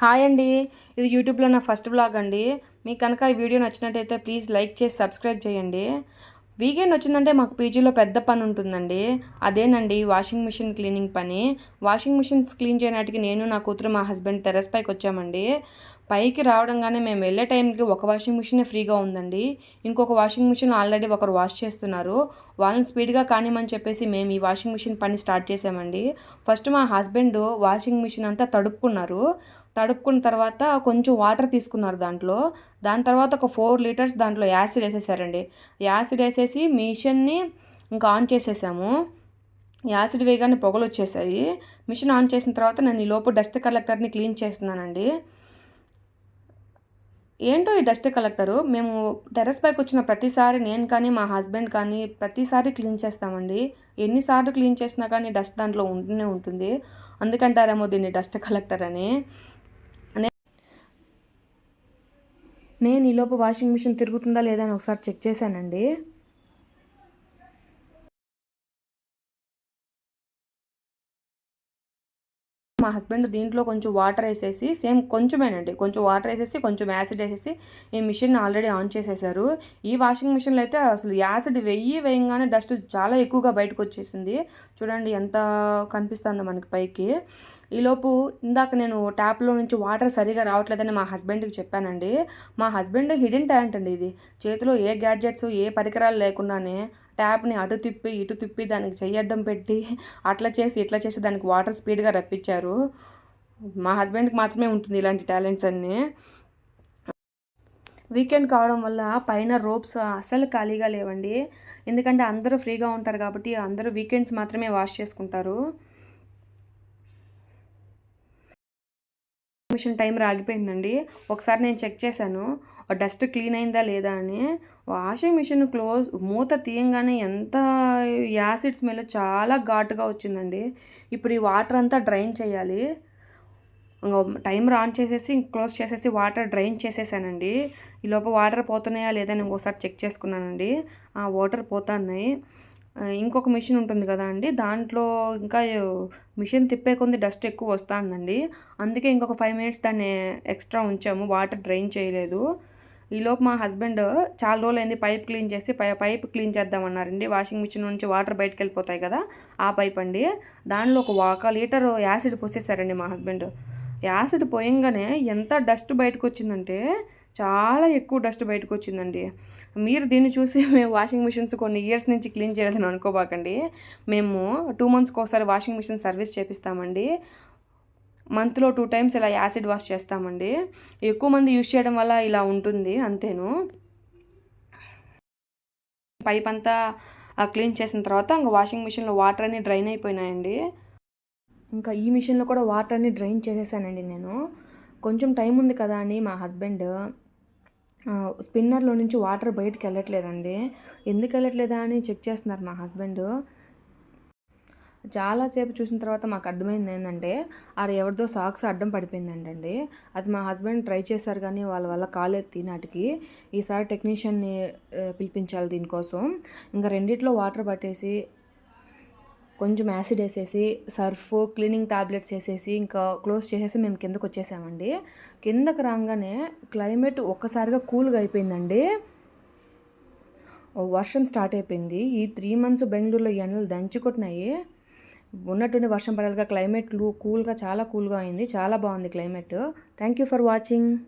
Hi అండి. ఇది యూట్యూబ్లో నా ఫస్ట్ బ్లాగ్ అండి. మీకు కనుక ఈ వీడియో నచ్చినట్టయితే ప్లీజ్ లైక్ చేసి సబ్స్క్రైబ్ చేయండి. వీకెండ్ వచ్చిందంటే మాకు పీజీలో పెద్ద పని ఉంటుందండి. అదేనండి వాషింగ్ మిషన్ క్లీనింగ్ పని. వాషింగ్ మిషన్స్ క్లీన్ చేయడానికి నేను నా కూతురు మా హస్బెండ్ టెరస్ పైకి వచ్చామండి. పైకి రావడంగానే మేము వెళ్ళే టైంకి ఒక వాషింగ్ మిషన్ ఫ్రీగా ఉందండి. ఇంకొక వాషింగ్ మిషన్ ఆల్రెడీ ఒకరు వాష్ చేస్తున్నారు. వాళ్ళని స్పీడ్గా కానిమని చెప్పేసి మేము ఈ వాషింగ్ మిషన్ పని స్టార్ట్ చేసామండి. ఫస్ట్ మా హస్బెండ్ వాషింగ్ మిషన్ అంతా తడుపుకున్నారు. తడుపుకున్న తర్వాత కొంచెం వాటర్ తీసుకున్నారు దాంట్లో. దాని తర్వాత ఒక ఫోర్ లీటర్స్ దాంట్లో యాసిడ్ వేసేసారండి. యాసిడ్ వేసేసి మిషన్ని ఇంకా ఆన్ చేసేసాము. యాసిడ్ వేగానే పొగలు వచ్చేసాయి. మిషన్ ఆన్ చేసిన తర్వాత నేను ఈ లోపు డస్ట్ కలెక్టర్ని క్లీన్ చేస్తున్నానండి. ఏంటో ఈ డస్ట్ కలెక్టరు? మేము టెర్రస్ పైకి వచ్చిన ప్రతిసారి నేను కానీ మా హస్బెండ్ కానీ ప్రతిసారి క్లీన్ చేస్తామండి. ఎన్నిసార్లు క్లీన్ చేసినా కానీ డస్ట్ దాంట్లో ఉంటూనే ఉంటుంది. అందుకంటారేమో దీన్ని డస్ట్ కలెక్టర్ అని. నేను ఈలోపు వాషింగ్ మిషన్ తిరుగుతుందా లేదా అని ఒకసారి చెక్ చేశానండి. మా హస్బెండ్ దీంట్లో కొంచెం వాటర్ వేసేసి సేమ్ కొంచెమేనండి కొంచెం వాటర్ వేసేసి కొంచెం యాసిడ్ వేసేసి ఈ మిషన్ ఆల్రెడీ ఆన్ చేసేసారు. ఈ వాషింగ్ మిషన్లో అయితే అసలు యాసిడ్ వెయ్యి వేయంగానే డస్ట్ చాలా ఎక్కువగా బయటకు వచ్చేసింది చూడండి ఎంత కనిపిస్తుందో మనకి పైకి. ఈలోపు ఇందాక నేను ట్యాప్లో నుంచి వాటర్ సరిగా రావట్లేదని మా హస్బెండ్కి చెప్పానండి. మా హస్బెండ్ హిడెన్ టాలెంట్ అండి ఇది. చేతిలో ఏ గ్యాడ్జెట్స్ ఏ పరికరాలు లేకుండానే ట్యాప్ని అటు తిప్పి ఇటు తిప్పి దానికి చెయ్యడ్డం పెట్టి అట్లా చేసి ఇట్లా చేసి దానికి వాటర్ స్పీడ్గా రప్పించారు. మా హస్బెండ్కి మాత్రమే ఉంటుంది ఇలాంటి టాలెంట్స్ అన్నీ. వీకెండ్ కావడం వల్ల పైన రోప్స్ అసలు ఖాళీగా లేవండి. ఎందుకంటే అందరూ ఫ్రీగా ఉంటారు కాబట్టి అందరూ వీకెండ్స్ మాత్రమే వాష్ చేసుకుంటారు. మిషన్ టైం రాగిపోయిందండి. ఒకసారి నేను చెక్ చేశాను. డస్ట్ క్లీన్ అయిందా లేదా అని. వాషింగ్ మిషన్ క్లోజ్ మూత తీయంగానే ఎంత యాసిడ్ స్మెల్ చాలా ఘాటుగా వచ్చిందండి. ఇప్పుడు ఈ వాటర్ అంతా డ్రైన్ చేయాలి. టైమర్ ఆన్ చేసేసి క్లోజ్ చేసేసి వాటర్ డ్రైన్ చేసేసానండి. ఈ లోపల వాటర్ పోతున్నాయా లేదా నేను ఇంకోసారి చెక్ చేసుకున్నానండి. ఆ వాటర్ పోతున్నాయి. ఇంకొక మిషన్ ఉంటుంది కదా అండి. దాంట్లో ఇంకా మిషన్ తిప్పే కొంది డస్ట్ ఎక్కువ వస్తుందండి. అందుకే ఇంకొక ఫైవ్ మినిట్స్ దాన్ని ఎక్స్ట్రా ఉంచాము. వాటర్ డ్రైన్ చేయలేదు. ఈలోపు మా హస్బెండ్ చాలా రోజులైంది పైప్ క్లీన్ చేసి పై పైప్ క్లీన్ చేద్దామన్నారండి వాషింగ్ మిషన్ నుంచి వాటర్ బయటకు వెళ్ళిపోతాయి కదా ఆ పైప్ అండి. దానిలో ఒక ఒక లీటర్ యాసిడ్ పోసేసారండి మా హస్బెండ్. యాసిడ్ పోయంగానే ఎంత డస్ట్ బయటకు వచ్చిందంటే చాలా ఎక్కువ డస్ట్ బయటకు వచ్చిందండి మీరు దీన్ని చూసి మేము వాషింగ్ మిషన్స్ కొన్ని ఇయర్స్ నుంచి క్లీన్ చేయలేదని అనుకోబాకండి. మేము టూ మంత్స్కి ఒకసారి వాషింగ్ మిషన్ సర్వీస్ చేపిస్తామండి. మంత్లో టూ టైమ్స్ ఇలా యాసిడ్ వాష్ చేస్తామండి. ఎక్కువ మంది యూజ్ చేయడం వల్ల ఇలా ఉంటుంది అంతేను. పైప్ అంతా క్లీన్ చేసిన తర్వాత ఇంకా వాషింగ్ మిషన్లో వాటర్ అన్నీ డ్రైన్ అయిపోయినాయండి. ఇంకా ఈ మిషన్లో కూడా వాటర్ అన్ని డ్రైన్ చేసేసానండి నేను. కొంచెం టైం ఉంది కదా అని మా హస్బెండ్ స్పిన్నర్లో నుంచి వాటర్ బయటకు వెళ్ళట్లేదండి. ఎందుకు వెళ్ళట్లేదా అని చెక్ చేస్తున్నారు మా హస్బెండ్. చాలాసేపు చూసిన తర్వాత మాకు అర్థమైంది ఏంటంటే ఆడ ఎవరిదో సాక్స్ అడ్డం పడిపోయిందండి అది మా హస్బెండ్ ట్రై చేశారు కానీ వాళ్ళ వల్ల కాలేదు నాటికి ఈసారి టెక్నీషియన్ని పిలిపించాలి దీనికోసం. ఇంకా రెండిట్లో వాటర్ పట్టేసి కొంచెం యాసిడ్ వేసేసి సర్ఫ్ క్లీనింగ్ టాబ్లెట్స్ వేసేసి ఇంకా క్లోజ్ చేసేసి మేము కిందకు వచ్చేసామండి. కిందకు రాగానే క్లైమేట్ ఒక్కసారిగా కూల్గా అయిపోయిందండి. వర్షం స్టార్ట్ అయిపోయింది. ఈ త్రీ మంత్స్ బెంగళూరులో ఎండలు దంచుకుంటున్నాయి ఉన్నట్టుండి వర్షం పడాలిగా క్లైమేట్ కూల్గా చాలా కూల్గా అయింది. చాలా బాగుంది climate. Thank you for watching.